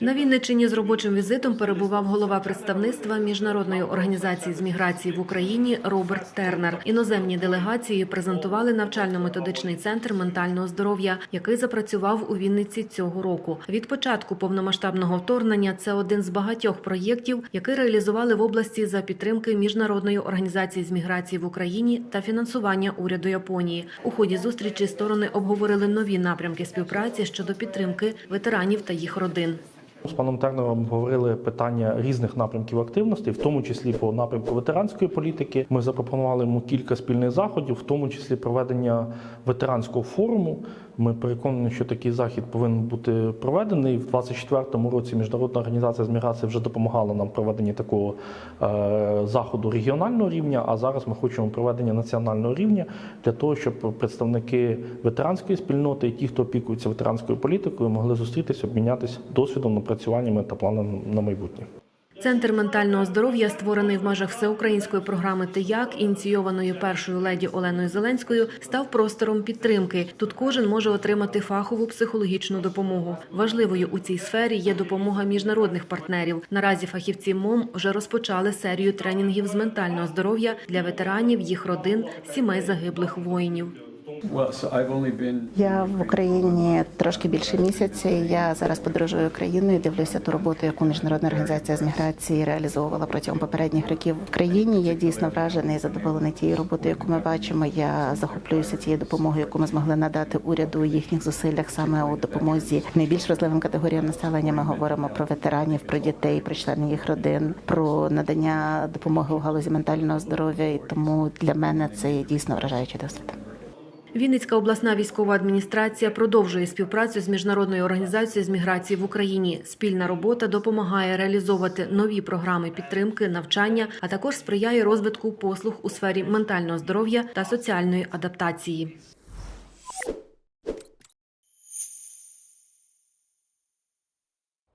На Вінниччині з робочим візитом перебував голова представництва міжнародної організації з міграції в Україні Роберт Тернер. Іноземні делегації презентували навчально-методичний центр ментального здоров'я, який запрацював у Вінниці цього року. Від початку повномасштабного вторгнення це один з багатьох проєктів, який реалізували в області за підтримки міжнародної організації з міграції в Україні та фінансування уряду Японії. У ході зустрічі сторони обговорили нові напрямки співпраці щодо підтримки ветеранів та їх родин. З паном Тернером говорили питання різних напрямків активності, в тому числі по напрямку ветеранської політики. Ми запропонували йому кілька спільних заходів, в тому числі проведення ветеранського форуму. Ми переконані, що такий захід повинен бути проведений. В 2024 році міжнародна організація з міграції вже допомагала нам проведенні такого е, заходу регіонального рівня. А зараз ми хочемо проведення національного рівня для того, щоб представники ветеранської спільноти і ті, хто опікується ветеранською політикою, могли зустрітися, обмінятися досвідом, напрацюваннями та планами на майбутнє. Центр ментального здоров'я створений в межах всеукраїнської програми «Тияк», ініційованої першою леді Оленою Зеленською, став простором підтримки. Тут кожен може отримати фахову психологічну допомогу. Важливою у цій сфері є допомога міжнародних партнерів. Наразі фахівці МОМ вже розпочали серію тренінгів з ментального здоров'я для ветеранів, їх родин, сімей загиблих воїнів. Я в Україні трошки більше місяця. Я зараз подорожую країною. Дивлюся ту роботу, яку міжнародна організація з міграції реалізовувала протягом попередніх років в країні. Я дійсно вражений і задоволений тією роботою, яку ми бачимо. Я захоплююся тією допомогою, яку ми змогли надати уряду їхніх зусиллях саме у допомозі найбільш важливим категоріям населення. Ми говоримо про ветеранів, про дітей, про членів їх родин, про надання допомоги у галузі ментального здоров'я. І тому для мене це є дійсно вражаючий досвід. Вінницька обласна військова адміністрація продовжує співпрацю з міжнародною організацією з міграції в Україні. Спільна робота допомагає реалізовувати нові програми підтримки, навчання, а також сприяє розвитку послуг у сфері ментального здоров'я та соціальної адаптації.